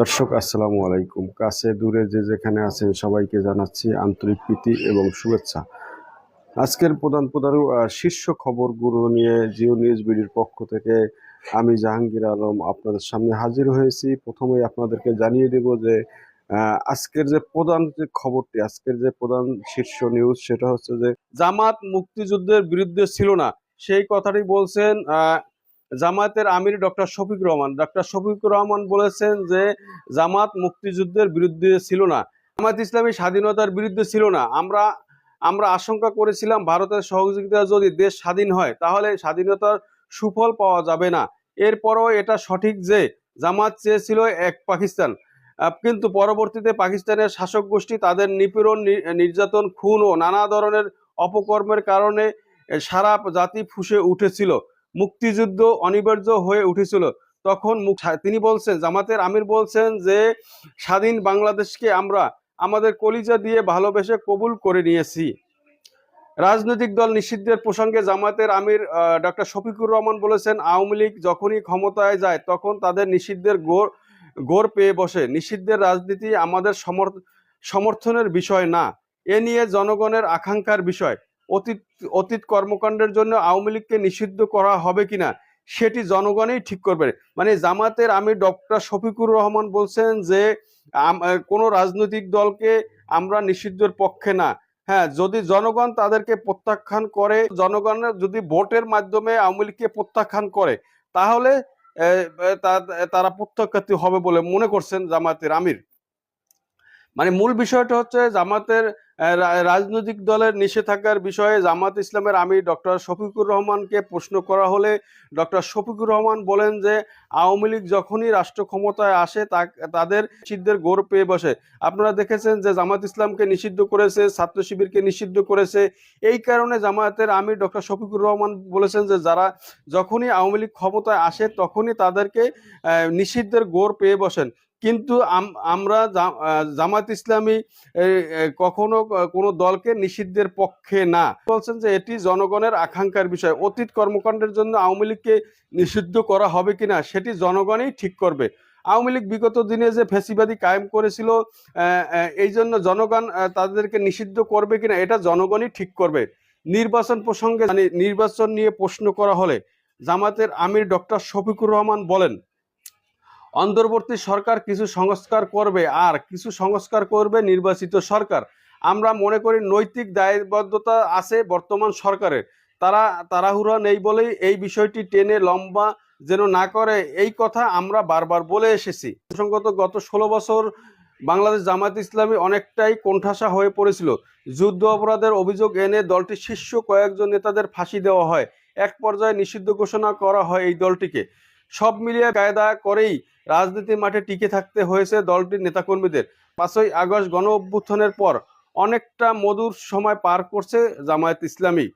দর্শক, আসসালামু আলাইকুম। কাছে দূরে যে যেখানে আছেন সবাইকে জানাচ্ছি আন্তরিক প্রীতি এবং শুভেচ্ছা। আজকের প্রধান প্রধান শীর্ষ খবরগুলো নিয়ে জিও নিউজ বিডির পক্ষ থেকে আমি জাহাঙ্গীর আলম আপনাদের সামনে হাজির হয়েছি। প্রথমেই আপনাদেরকে জানিয়ে দেব যে আজকের যে প্রধান যে খবরটি, আজকের যে প্রধান শীর্ষ নিউজ সেটা হচ্ছে যে, জামাত মুক্তিযুদ্ধের বিরুদ্ধে ছিল না। সেই কথাটি বলছেন জামায়াতের আমির ডক্টর শফিক রহমান। ডক্টর শফিকুর রহমান বলেছেন যে, জামাত মুক্তিযুদ্ধের বিরুদ্ধে ছিল না। জামাত ইসলামী স্বাধীনতার বিরুদ্ধে ছিল না। আমরা আমরা আশঙ্কা করেছিলাম ভারতের সহযোগিতা যদি দেশ স্বাধীন হয়, তাহলে স্বাধীনতার সুফল পাওয়া যাবে না। এরপরও এটা সঠিক যে, জামাত চেয়েছিল এক পাকিস্তান। কিন্তু পরবর্তীতে পাকিস্তানের শাসক গোষ্ঠী তাদের নিপীড়ন নির্যাতন, খুন ও নানা ধরনের অপকর্মের কারণে সারা জাতি ফুসে উঠেছিল। মুক্তিযুদ্ধ অনিবার্য হয়ে উঠেছিল। তখন তিনি বলছেন, জামাতের আমির বলছেন যে, স্বাধীন বাংলাদেশকে আমরা আমাদের কলিজা দিয়ে ভালোবেসে কবুল করে নিয়েছি। রাজনৈতিক দল নিষিদ্ধের প্রসঙ্গে জামাতের আমির ডক্টর শফিকুর রহমান বলেছেন, আওয়ামী লীগ যখনই ক্ষমতায় যায়, তখন তাদের নিষিদ্ধের গোর গোর পেয়ে বসে। নিষিদ্ধের রাজনীতি আমাদের সমর- সমর্থনের বিষয় না। এ নিয়ে জনগণের আকাঙ্ক্ষার বিষয়। অতীত অতীত কর্মকাণ্ডের জন্য আওয়ামী লীগকে নিষিদ্ধ করা হবে কিনা, সেটি জনগণই ঠিক করবে। মানে জামাতের আমি ডক্টর শফিকুর রহমান বলছেন যে কোনো রাজনৈতিক দলকে আমরা নিষিদ্ধের পক্ষে না। হ্যাঁ যদি জনগণ তাদেরকে প্রত্যাখ্যান করে জনগণের যদি ভোটের মাধ্যমে আওয়ামী লীগকে প্রত্যাখ্যান করে, তাহলে তারা প্রত্যাখ্যাতি হবে বলে মনে করছেন জামাতের আমির। মানে মূল বিষয়টা হচ্ছে জামাতের রাজনৈতিক দলের নিষেধাজ্ঞার বিষয়ে জামাত ইসলামের আমির ডক্টর শফিকুর রহমানকে প্রশ্ন করা হলে ডক্টর শফিকুর রহমান বলেন যে, আওয়ামী লীগ যখনই রাষ্ট্র ক্ষমতায় আসে তা- তাদের নিষিদ্ধের গোর পেয়ে বসে। আপনারা দেখেছেন যে জামাত ইসলামকে নিষিদ্ধ করেছে, ছাত্র শিবিরকে নিষিদ্ধ করেছে। এই কারণে জামায়াতের আমির ডক্টর শফিকুর রহমান বলেছেন যে, যারা যখনই আওয়ামী লীগ ক্ষমতায় আসে, তখনই তাদেরকে নিষিদ্ধের গোর পেয়ে বসেন। কিন্তু আমরা জামাত ইসলামী কখনো কোনো দলকে নিষিদ্ধের পক্ষে না। বলছেন যে এটি জনগণের আকাঙ্ক্ষার বিষয়। অতীত কর্মকাণ্ডের জন্য আওয়ামী লীগকে নিষিদ্ধ করা হবে কিনা, সেটি জনগণই ঠিক করবে। আওয়ামী লীগ বিগত দিনে যে ফেসিবাদী কায়েম করেছিল এই জন্য জনগণ তাদেরকে নিষিদ্ধ করবে কিনা, এটা জনগণই ঠিক করবে। নির্বাচন প্রসঙ্গে নির্বাচন নিয়ে প্রশ্ন করা হলে জামাতের আমির ডক্টর শফিকুর রহমান বলেন অন্তর্বর্তী সরকার কিছু সংস্কার করবে আর কিছু সংস্কার করবে নির্বাচিত সরকার। আমরা মনে করি নৈতিক দায়বদ্ধতা আছে বর্তমান সরকারের। তারা, তাড়াহুড়া নেই বলেই এই বিষয়টি টেনে লম্বা যেন না করে এই কথা আমরা বারবার বলে এসেছি। প্রসঙ্গত গত ষোলো বছর বাংলাদেশ জামাত ইসলামী অনেকটাই কোণঠাসা হয়ে পড়েছিল। যুদ্ধ অপরাধের অভিযোগ এনে দলটির শীর্ষ কয়েকজন নেতাদের ফাঁসি দেওয়া হয়। এক পর্যায়ে নিষিদ্ধ ঘোষণা করা হয় এই দলটিকে। সব মিলিয়ে কায়দা করেই রাজনীতির মাঠে টিকে থাকতে হয়েছে দলটির নেতাকর্মীদের। পাঁচই আগস্ট গণ অভ্যুত্থানের পর অনেকটা মধুর সময় পার করছে জামায়াত ইসলামী।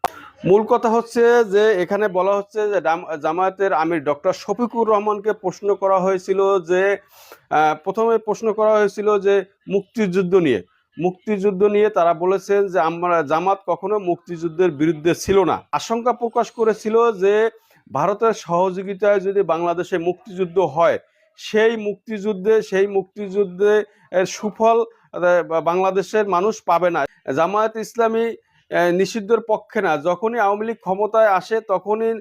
মূল কথা হচ্ছে যে, এখানে বলা হচ্ছে যে জামায়াতের আমির ডক্টর শফিকুর রহমানকে প্রশ্ন করা হয়েছিল যে প্রথমে প্রশ্ন করা হয়েছিল যে, মুক্তিযুদ্ধ নিয়ে। মুক্তিযুদ্ধ নিয়ে তারা বলেছেন যে, আমরা জামাত কখনো মুক্তিযুদ্ধের বিরুদ্ধে ছিল না। আশঙ্কা প্রকাশ করেছিল যে ভারতের সহযোগিতায় যদি বাংলাদেশে মুক্তিযুদ্ধ হয়, সেই মুক্তিযুদ্ধে সেই মুক্তিযুদ্ধে সুফল বাংলাদেশের মানুষ পাবে না। জামায়াত ইসলামী নিষিদ্ধর পক্ষে না। যখনই আওয়ামী লীগ ক্ষমতায় আসে, তখনই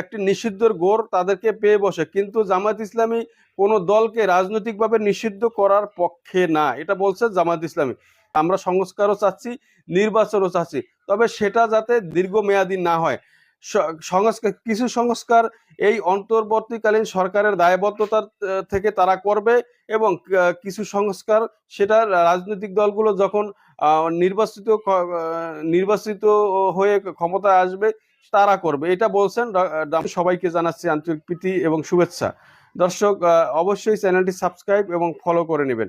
একটি নিষিদ্ধর গোর তাদেরকে পেয়ে বসে। কিন্তু জামায়াত ইসলামী কোনো দলকে রাজনৈতিকভাবে নিষিদ্ধ করার পক্ষে না। এটা বলছে জামায়াত ইসলামী। আমরা সংস্কারও চাচ্ছি, নির্বাচনও চাচ্ছি। তবে সেটা যাতে দীর্ঘমেয়াদী না হয়। সংস্কার, কিছু সংস্কার এই অন্তর্বর্তীকালীন সরকারের দায়বদ্ধতার থেকে তারা করবে এবং কিছু সংস্কার সেটা রাজনৈতিক দলগুলো যখন নির্বাচিত নির্বাচিত হয়ে ক্ষমতায় আসবে তারা করবে। এটা বলছেন সবাইকে জানাচ্ছি আন্তরিক প্রীতি এবং শুভেচ্ছা। দর্শক অবশ্যই চ্যানেলটি সাবস্ক্রাইব এবং ফলো করে নেবেন।